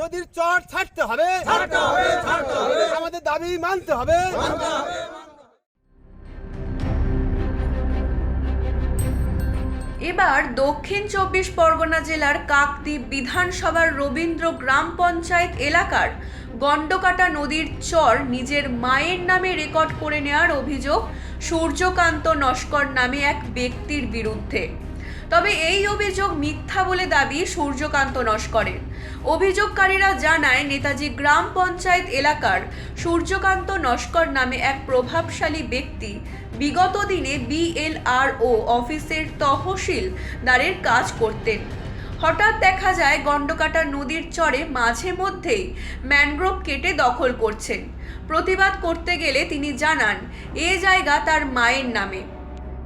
নদীর চর ছাড়তে হবে। আমাদের দাবি মানতে হবে। এবার দক্ষিণ চব্বিশ পরগনা জেলার কাকদ্বীপ বিধানসভার রবীন্দ্র গ্রাম পঞ্চায়েত এলাকার গন্ডকাটা নদীর চর নিজের মায়ের নামে রেকর্ড করে নেওয়ার অভিযোগ সূর্যকান্ত নস্কর নামে এক ব্যক্তির বিরুদ্ধে। তবে এই অভিযোগ মিথ্যা বলে দাবি সূর্যকান্ত নস্করের। অভিযোগকারীরা জানায়, নেতাজি গ্রাম পঞ্চায়েত এলাকার সূর্যকান্ত নস্কর নামে এক প্রভাবশালী ব্যক্তি বিগত দিনে বিএলআরও অফিসের তহসিলদারের কাজ করতেন। হঠাৎ দেখা যায় গন্ডকাটা নদীর চরে মাঝে মধ্যেই ম্যানগ্রোভ কেটে দখল করছেন। প্রতিবাদ করতে গেলে তিনি জানান, এ জায়গা তার মায়ের নামে।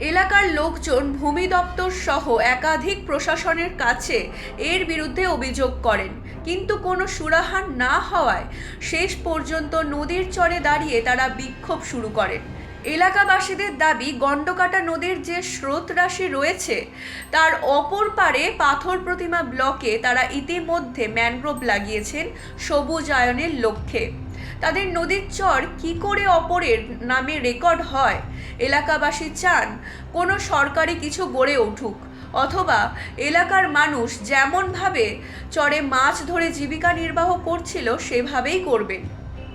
এলাকার লোকজন ভূমি দপ্তর সহ একাধিক প্রশাসনের কাছে এর বিরুদ্ধে অভিযোগ করেন। কিন্তু কোনো সুরাহা না হওয়ায় শেষ পর্যন্ত নদীর চরে দাঁড়িয়ে তারা বিক্ষোভ শুরু করেন। এলাকাবাসীদের দাবি, গণ্ডকাটা নদীর যে স্রোত রাশি রয়েছে, তার অপর পারে পাথর প্রতিমা ব্লকে তারা ইতিমধ্যে ম্যানগ্রোভ লাগিয়েছেন সবুজায়নের লক্ষ্যে। তাদের নদীর চর কি করে অপরের নামে রেকর্ড হয়? এলাকাবাসী চান কোনো সরকারি কিছু গড়ে উঠুক, অথবা এলাকার মানুষ যেমনভাবে চরে মাছ ধরে জীবিকা নির্বাহ করছিল, সেভাবেই করবেন।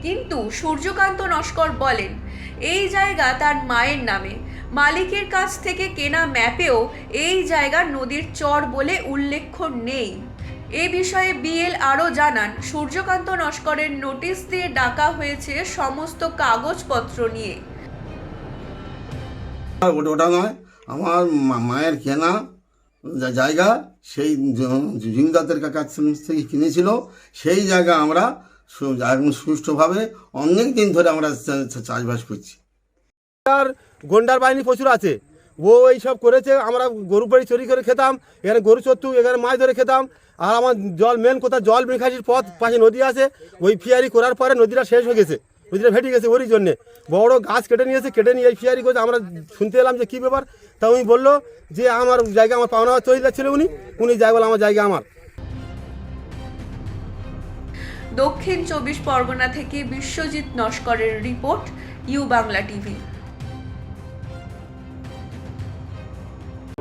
কিন্তু সূর্যকান্ত নস্কর বলেন, এই জায়গা তার মায়ের নামে। মালিকের কাছ থেকে কেনা ম্যাপেও এই জায়গা নদীর চর বলে উল্লেখ নেই। এ বিষয়ে বিএল আরও জানান সূর্যকান্ত নস্করের নোটিশ দিয়ে ডাকা হয়েছে সমস্ত কাগজপত্র নিয়ে। ওটা নয় আমার মা- মায়ের কেনা যা- জায়গা সেই জমিদারদের কাছ থেকে কিনেছিল সেই জায়গা আমরা সুষ্ঠুভাবে অনেক দিন ধরে আমরা চাষবাস করছি। আর গন্ডার বাহিনী প্রচুর আছে। ও এইসব করেছে, আমরা গরু বাড়ি চুরি করে খেতাম, এখানে গরু চত্তু এখানে মাছ ধরে খেতাম, আর আমার জল মেন কোথাও জল মেঘাচির পথ পাশে নদী আছে, ওই ফিয়ারি করার পরে নদীটা শেষ হয়ে গেছে, নদীটা ভেটে গেছে ওরই জন্যে। বড় গাছ কেটে নিয়েছে কেটে নিয়ে এই ফিয়ারি করছে, আমরা শুনতে এলাম যে কী ব্যাপার, তা উনি বলল যে আমার জায়গা, আমার পাওনা চলে যাচ্ছিল উনি উনি যাই বলে আমার জায়গা আমার। দক্ষিণ চব্বিশ পরগনা থেকে Biswajit নস্করের report, U Bangla TV.